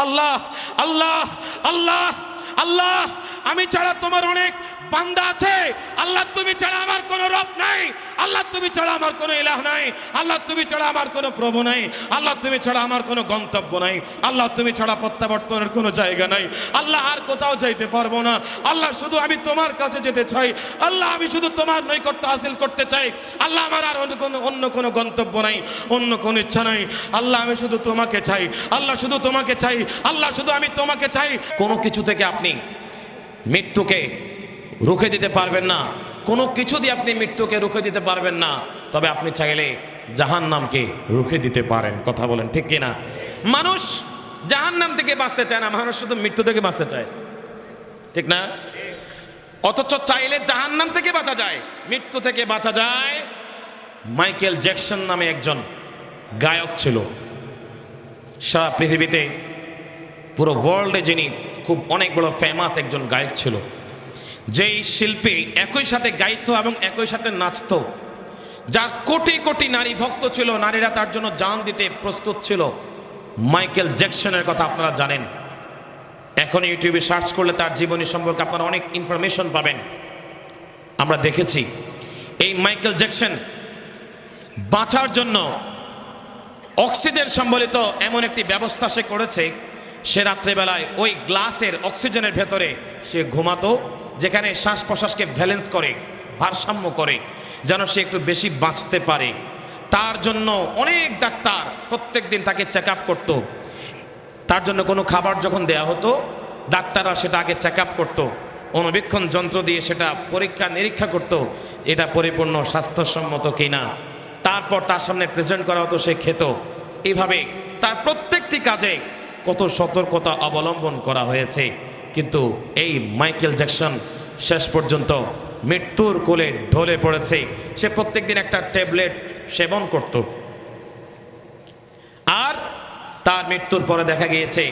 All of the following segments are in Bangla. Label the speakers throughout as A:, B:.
A: আল্লাহ আল্লাহ আল্লাহ আল্লাহ আমি ছাড়া তোমার অনেক বান্দা আছে। আল্লাহ তুমি ছাড়া আমার কোনো রব নাই। আল্লাহ তুমি ছাড়া আমার কোনো ইলাহ নাই। আল্লাহ তুমি ছাড়া আমার কোনো প্রভু নাই। আল্লাহ তুমি ছাড়া আমার কোনো গন্তব্য নাই। আল্লাহ তুমি ছাড়া প্রত্যাবর্তনের কোনো জায়গা নাই। আল্লাহ আর কোথাও যাইতে পারব না। আল্লাহ শুধু আমি তোমার কাছে যেতে চাই। আল্লাহ আমি শুধু তোমার নৈকট্য হাসিল করতে চাই। আল্লাহ আমার আর অন্য কোনো অন্য কোনো গন্তব্য নাই, অন্য কোনো ইচ্ছা নাই। আল্লাহ আমি শুধু তোমাকে চাই। আল্লাহ শুধু তোমাকে চাই। আল্লাহ শুধু আমি তোমাকে চাই। কোনো কিছু থেকে আপনি মৃত্যুকে রুখে দিতে পারবেন না। কোনো কিছু দিয়ে আপনি মৃত্যুকে রুখে দিতে পারবেন না। তবে আপনি চাইলে জাহান নামকে রুখে দিতে পারেন। কথা বলেন, ঠিক কিনা? মানুষ জাহান নাম থেকে বাঁচতে চায় না, মানুষ শুধু মৃত্যু থেকে বাঁচতে চায়। ঠিক না? অথচ চাইলে জাহান নাম থেকে বাঁচা যায়। মৃত্যু থেকে বাঁচা যায়। মাইকেল জ্যাকসন নামে একজন গায়ক ছিল। সারা পৃথিবীতে, পুরো ওয়ার্ল্ডে যিনি খুব অনেক বড় ফেমাস একজন গায়ক ছিল। যেই শিল্পী একই সাথে গাইত এবং একই সাথে নাচতো। যার কোটি কোটি নারী ভক্ত ছিল, নারীরা তার জন্য জান দিতে প্রস্তুত ছিল। মাইকেল জ্যাকসনের কথা আপনারা জানেন। এখন ইউটিউবে সার্চ করলে তার জীবনী সম্পর্কে আপনারা অনেক ইনফরমেশন পাবেন। আমরা দেখেছি, এই মাইকেল জ্যাকসন বাঁচার জন্য অক্সিজেন সম্বলিত এমন একটি ব্যবস্থা সে করেছে, সে রাত্রেবেলায় ওই গ্লাসের অক্সিজেনের ভেতরে সে ঘুমাতো, যেখানে শ্বাস প্রশ্বাসকে ব্যালেন্স করে, ভারসাম্য করে, যেন সে একটু বেশি বাঁচতে পারে। তার জন্য অনেক ডাক্তার প্রত্যেক দিন তাকে চেক আপ করতো। তার জন্য কোনো খাবার যখন দেয়া হতো, ডাক্তাররা সেটা আগে চেক আপ করতো। অনুবীক্ষণ যন্ত্র দিয়ে সেটা পরীক্ষা নিরীক্ষা করতো, এটা পরিপূর্ণ স্বাস্থ্যসম্মত কিনা। তারপর তার সামনে প্রেজেন্ট করা হতো, সে খেত। এইভাবে তার প্রত্যেকটি কাজে কত সতর্কতা অবলম্বন করা হয়েছে। কিন্তু এই মাইকেল জ্যাকসন শেষ পর্যন্ত মৃত্যুর কোলে ঢলে পড়েছে। সে প্রত্যেকদিন একটা ট্যাবলেট সেবন করত। আর তার মৃত্যুর পরে দেখা গিয়েছে,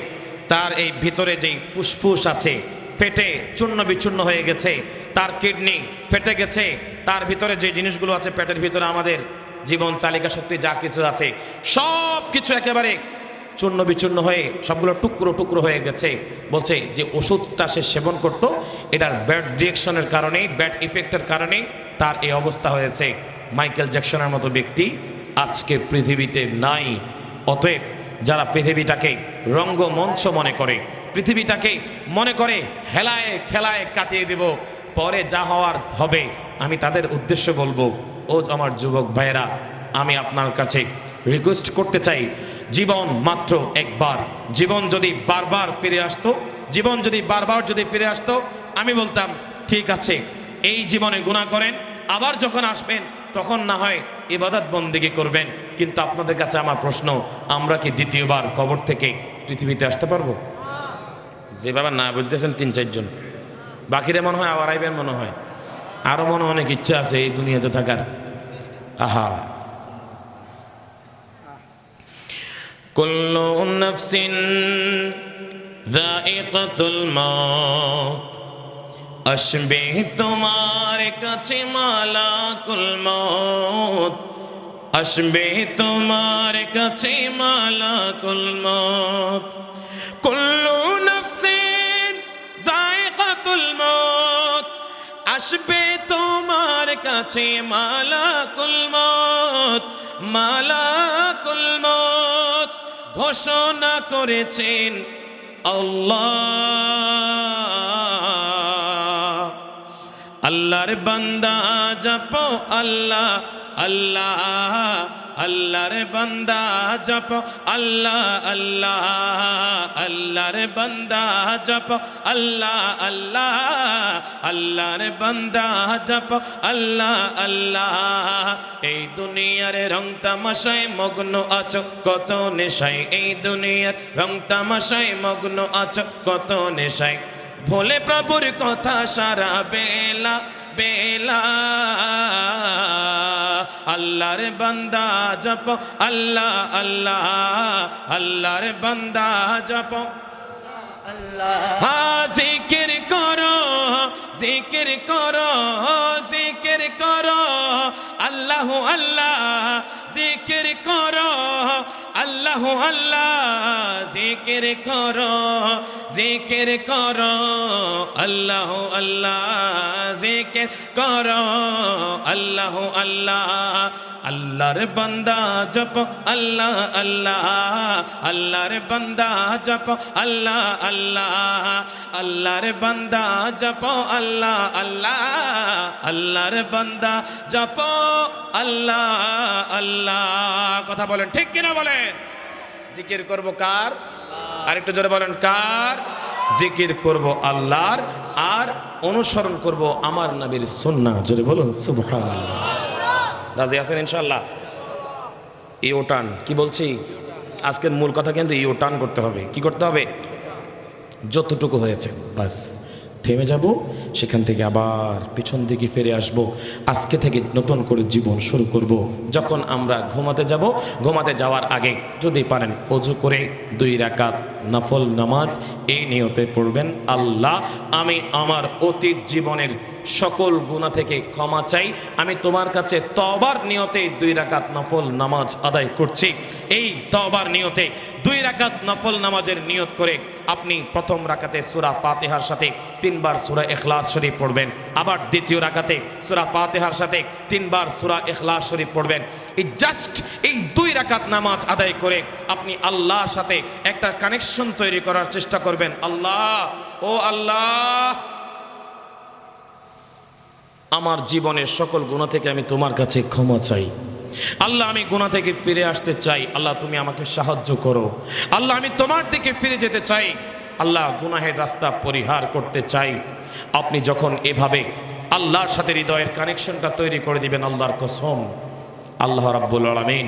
A: তার এই ভিতরে যেই ফুসফুস আছে, ফেটে চূর্ণ বিচূর্ণ হয়ে গেছে, তার কিডনি ফেটে গেছে, তার ভিতরে যে জিনিসগুলো আছে, পেটের ভিতরে আমাদের জীবন চালিকা শক্তি যা কিছু আছে সব কিছু একেবারে চূর্ণ বিচূর্ণ হয়ে সবগুলো টুকরো টুকরো হয়ে গেছে। বলছে যে ওষুধটা সে সেবন করত, এটার ব্যাড রিয়েকশনের কারণে, ব্যাড ইফেক্টের কারণে তার এই অবস্থা হয়েছে। মাইকেল জ্যাকসনের মতো ব্যক্তি আজকে পৃথিবীতে নাই। অতএব যারা পৃথিবীটাকে রঙ্গমঞ্চ মনে করে, পৃথিবীটাকে মনে করে হেলায় খেলায় কাটিয়ে দেব, পরে যা হওয়ার হবে, আমি তাদের উদ্দেশ্য বলব, ও আমার যুবক ভাইয়েরা, আমি আপনার কাছে রিকোয়েস্ট করতে চাই জীবন মাত্র একবার। জীবন যদি বারবার ফিরে আসতো, জীবন যদি বারবার যদি ফিরে আসতো, আমি বলতাম, ঠিক আছে, এই জীবনে গুণা করেন, আবার যখন আসবেন, তখন না হয় ইবাদত বন্দিগি করবেন। কিন্তু আপনাদের কাছে আমার প্রশ্ন, আমরা কি দ্বিতীয়বার কবর থেকে পৃথিবীতে আসতে পারব? যেভাবে না বলতেছেন তিন চারজন বাকিরা মনে হয় আবার আইবেন মনে হয়। আরও মনে অনেক ইচ্ছা আছে এই দুনিয়াতে থাকার। আহা। কুল্লু নফসিন যায়িকাতুল মাউত আসবে তোমার কাছে মালাকুল মৌত আসবে তোমার কাছে মালাকুল মৌত কুল্লু নফসিন যায়িকাতুল মৌত আসবে তোমার কাছে মালাকুল মৌত মালাকুল মৌত ঘোষণা করেছেন আল্লাহ। আল্লাহর বান্দা জপ আল্লাহ। আল্লাহ, আল্লাহর বান্দা জপ। আল্লাহ আল্লাহ, আল্লাহর বান্দা জপ। আল্লাহ আল্লাহ, আল্লাহর বান্দা জপ। আল্লাহ আল্লাহ, এই দুনিয়ার রং তামাশায় মগ্ন আছো। কত নেশায় এই দুনিয়ার রং তামাশায় মগ্ন আছো। কত নেশায়। ভোলে প্রভুর কথা সারা বেলা বেলা। আল্লাহর বান্দা জপ, আল্লাহ আল্লাহ, আল্লাহর বান্দা জপ। হ্যাঁ জিকির করো জিকির করো জিকির করো। আল্লাহ আল্লাহ, জিকির করো আল্লাহ আল্লাহ জিকির কর জিকির কর। আল্লাহ আল্লাহ জিকির কর। আল্লাহ আল্লাহ আল্লাহর বান্দা জপ, আল্লাহ আল্লাহ, আল্লাহর বান্দা জপ, আল্লাহ আল্লাহ, আল্লাহর বান্দা জপ, আল্লাহ আল্লাহ, আল্লাহর বান্দা জপ, আল্লাহ আল্লাহ। কথা বলেন, ঠিক কিনা বলেন? জিকির করব কার? আরেকটু জোরে বলেন, কার? জিকির করব আল্লাহর, আর অনুসরণ করব আমার নবীর সুন্নাহ। জোরে বলুন, সুবহানাল্লাহ। রাজি আছেন ইনশাল্লাহ ইউটার্ন, কি বলছি? আজকের মূল কথা কিন্তু ইউটার্ন করতে হবে। কি করতে হবে? যতটুকু হয়েছে, বাস। থেমে যাব, সেখান থেকে আবার পিছন দিকে ফিরে আসব। আজকে থেকে নতুন করে জীবন শুরু করব। যখন আমরা ঘুমাতে যাব, ঘুমাতে যাওয়ার আগে যদি পারেন অজু করে দুই রাকাত নফল নামাজ, এই নিয়তে পড়বেন। আল্লাহ, আমি আমার অতীত জীবনের সকল গুণা থেকে ক্ষমা চাই। আমি তোমার কাছে তবার নিয়তে দুই রাকাত নফল নামাজ আদায় করছি। এই তবার নিয়তে দুই রাকাত নফল নামাজের নিয়ত করে আপনি প্রথম রাকাতে সুরা ফাতেহার সাথে তিনবার সুরা এখলাস শরীফ পড়বেন। আবার দ্বিতীয় রাকাতে সুরা ফাতেহার সাথে তিনবার সুরা এখলাস শরীফ পড়বেন। এই জাস্ট এই দুই রাকাত নামাজ আদায় করে আপনি আল্লাহর সাথে একটা কানেকশন তৈরি করার চেষ্টা করবেন। আল্লাহ, ও আল্লাহ, আমার জীবনের সকল গুণা থেকে আমি তোমার কাছে ক্ষমা চাই। আল্লাহ, আমি গুণা থেকে ফিরে আসতে চাই। আল্লাহ, তুমি আমাকে সাহায্য করো। আল্লাহ, আমি তোমার দিকে ফিরে যেতে চাই। আল্লাহ, গুনাহের রাস্তা পরিহার করতে চাই। আপনি যখন এভাবে আল্লাহর সাথে হৃদয়ের কানেকশনটা তৈরি করে দিবেন, আল্লাহর কসম। আল্লাহ রাব্বুল আলামিন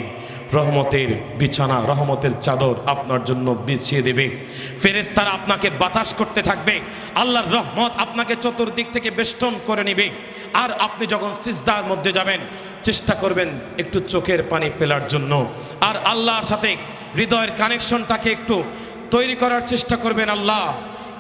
A: রহমতের বিছানা, রহমতের চাদর আপনার জন্য বিছিয়ে দেবে। ফেরেশতারা আপনাকে বাতাস করতে থাকবে, আল্লাহর রহমত আপনাকে চতুর্দিক থেকে বেষ্টন করে নেবে। আর আপনি যখন সিজদার মধ্যে যাবেন, চেষ্টা করবেন একটু চোখের পানি ফেলার জন্য। আর আল্লাহর সাথে হৃদয়ের কানেকশনটাকে একটু তৈরি করার চেষ্টা করবেন আল্লাহ।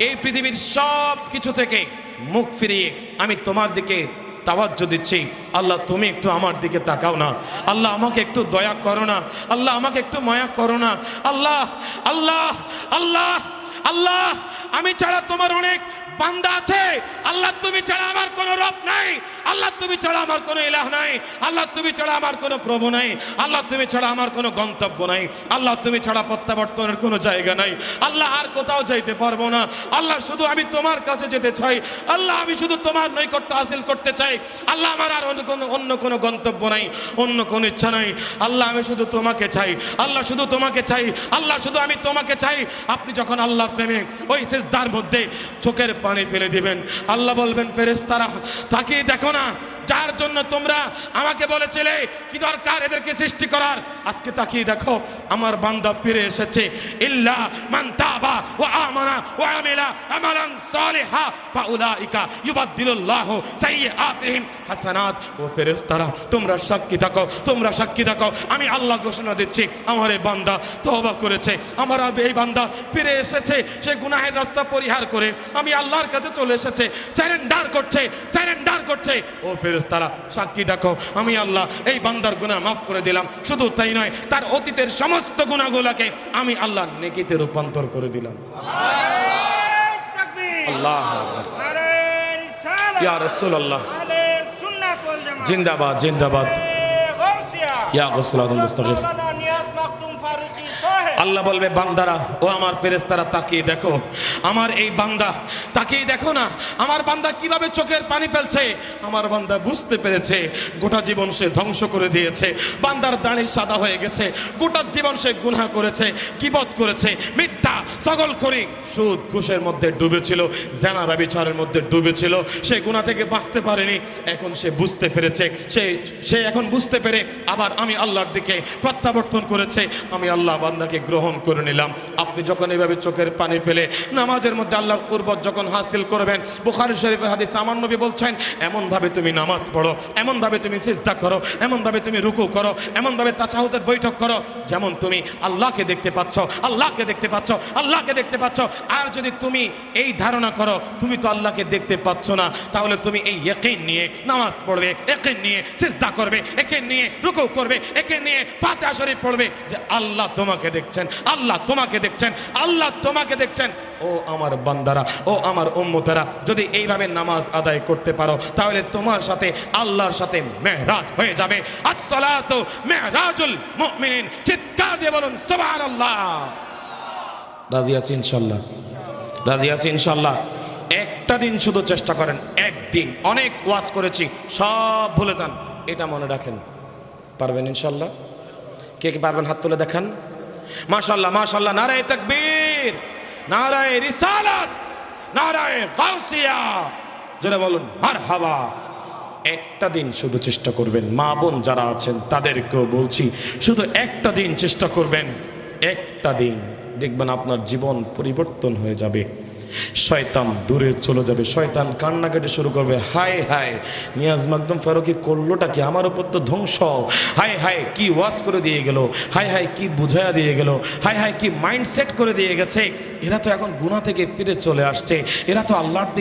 A: এই পৃথিবীর সব কিছু থেকে মুখ ফিরিয়ে আমি তোমার দিকে তাওয়াজ্জু দিচ্ছি। আল্লাহ, তুমি একটু আমার দিকে তাকাও না। আল্লাহ, আমাকে একটু দয়া করো না। আল্লাহ, আমাকে একটু মায়া করো না। আল্লাহ আল্লাহ আল্লাহ। আল্লাহ, আমি ছাড়া তোমার অনেক বান্দা আছে। আল্লাহ, তুমি ছাড়া আমার কোনো রব নাই। আল্লাহ, তুমি ছাড়া আমার কোনো ইলাহ নাই। আল্লাহ, তুমি ছাড়া আমার কোনো প্রভু নাই। আল্লাহ, তুমি ছাড়া আমার কোনো গন্তব্য নাই। আল্লাহ, তুমি ছাড়া প্রত্যাবর্তনের কোনো জায়গা নাই। আল্লাহ, আর কোথাও যাইতে পারব না। আল্লাহ, শুধু আমি তোমার কাছে যেতে চাই। আল্লাহ, আমি শুধু তোমার নৈকট্য হাসিল করতে চাই। আল্লাহ, আমার আর অন্য কোনো অন্য কোনো গন্তব্য নাই, অন্য কোনো ইচ্ছা নাই। আল্লাহ, আমি শুধু তোমাকে চাই। আল্লাহ, শুধু তোমাকে চাই। আল্লাহ, শুধু আমি তোমাকে চাই। আপনি যখন আল্লাহর প্রেমে ওই সেজদার মধ্যে চোখের পানি ফেলে দিবেন। আল্লাহ বলবেন, ফেরেশতারা, তাকিয়ে দেখো না, যার জন্য তোমরা আমাকে বলেছিলে, কি দরকার এদেরকে সৃষ্টি করার? আজকে তাকিয়ে দেখো, আমার বান্দা ফিরে এসেছে। ইল্লা মান তাবা ওয়া আমানা ওয়া আমিলা আমালান সালিহা ফাউলাইকা ইউবাদদিলুল্লাহু সাইয়্যাতিহিম হাসানাত। ও ফেরেশতারা, তোমরা সাক্ষী থাকো, তোমরা সাক্ষী থাকো। আমি আল্লাহ ঘোষণা দিচ্ছি, আমার এই বান্দা তওবা করেছে। আমার এই বান্দা ফিরে এসেছে। সে গুনাহের রাস্তা পরিহার করে। আমি আল্লাহর কাছে চলে এসেছে স্যারেন্ডার করছে স্যারেন্ডার করছে। ও ফেরেশতারা সাক্ষী দেখো আমি আল্লাহ এই বান্দার গুনাহ মাফ করে দিলাম। শুধু তাই নয় তার অতীতের সমস্ত গুনাহগুলোকে আমি আল্লাহ নেকিতে রূপান্তর করে দিলাম। আল্লাহ ইয়া জিন্দাবাদ জিন্দাবাদ। ইয়া গসল আদম মুস্তাকির আল্লাহ বলবে, বান্দারা, ও আমার ফেরেস্তারা তাকিয়ে দেখো। আমার এই বান্দা, তাকিয়ে দেখো না, আমার বান্দা কীভাবে চোখের পানি ফেলছে? আমার বান্দা বুঝতে পেরেছে, গোটা জীবন সে ধ্বংস করে দিয়েছে, বান্দার দাঁড়ি সাদা হয়ে গেছে, গোটা জীবন সে গুনাহ করেছে কিবত করেছে, মিথ্যা সকল করি সুদ ঘুষের মধ্যে ডুবেছিল, জানা ব্যবিচারের মধ্যে ডুবেছিল, সে গুনাহ থেকে বাঁচতে পারেনি, এখন সে বুঝতে পেরেছে, সে সে এখন বুঝতে পেরে আবার আমি আল্লাহর দিকে প্রত্যাবর্তন করেছে, আমি আল্লাহ বান্দাকে গ্রহণ করে নিলাম। আপনি যখন এভাবে চোখের পানি ফেলে নামাজের মধ্যে আল্লাহর কুরবত যখন হাসিল করবেন, বুখারী শরীফের হাদিস আমার নবী বলছেন, এমনভাবে তুমি নামাজ পড়ো, এমনভাবে তুমি সিজদা করো, এমনভাবে তুমি রুকু করো, এমনভাবে তাচাহুদের বৈঠক করো, যেমন তুমি আল্লাহকে দেখতে পাচ্ছ, আল্লাহকে দেখতে পাচ্ছ, আল্লাহকে দেখতে পাচ্ছ। আর যদি তুমি এই ধারণা করো, তুমি তো আল্লাহকে দেখতে পাচ্ছ না, তাহলে তুমি এই একিন নিয়ে নামাজ পড়বে একিন নিয়ে সিজদা করবে একিন নিয়ে রুকু করবে একিন নিয়ে ফাতিহা শরীফ পড়বে যে আল্লাহ তোমাকে দেখছে দেখছেন, আল্লাহ তোমাকে দেখছেন, আল্লাহ তোমাকে দেখছেন। ও আমার বান্দারা, ও আমার উম্মতেরা, যদি এইভাবে নামাজ আদায় করতে পারো, তাহলে তোমার সাথে আল্লাহর সাথে মেহরাজ হয়ে যাবে। আসসালাতু মেহরাজুল মুমিনিন, চিৎকার দিয়ে বলুন রাজি আছি ইনশাল্লাহ। রাজি আছি ইনশাল্লাহ। একটা দিন শুধু চেষ্টা করেন, একদিন। অনেক ওয়াজ করেছি, সব ভুলে যান। এটা মনে রাখেন। পারবেন ইনশাল্লাহ? কে কে পারবেন হাত তুলে দেখান? মাশাল্লাহ মাশাল্লাহ নারায় তাকবীর, নারায় রিসালাত, নারায় গাউসিয়া। জোরে বলুন, মারহাবা। একটা দিন শুধু চেষ্টা করবেন, মা বোন যারা আছেন তাদেরকেও বলছি, শুধু একটা দিন চেষ্টা করবেন, একটা দিন দেখবেন আপনার জীবন পরিবর্তন হয়ে যাবে। শয়তান দূরে চলে যাবে। শয়তান কান্নাকাটি শুরু করবে। হায় হায়, নিয়াজ মাকদম ফারুকি করলোটা কি আমার উপর তো ধ্বংস? হায় হায়, কি ওয়াশ করে দিয়ে গেল? হায় হায়, কি বুঝায়া দিয়ে গেল? হায় হায়, কি মাইন্ডসেট করে দিয়ে গেছে? এরা তো এখন গুণা থেকে ফিরে চলে আসছে। এরা তো আল্লাহর দিকে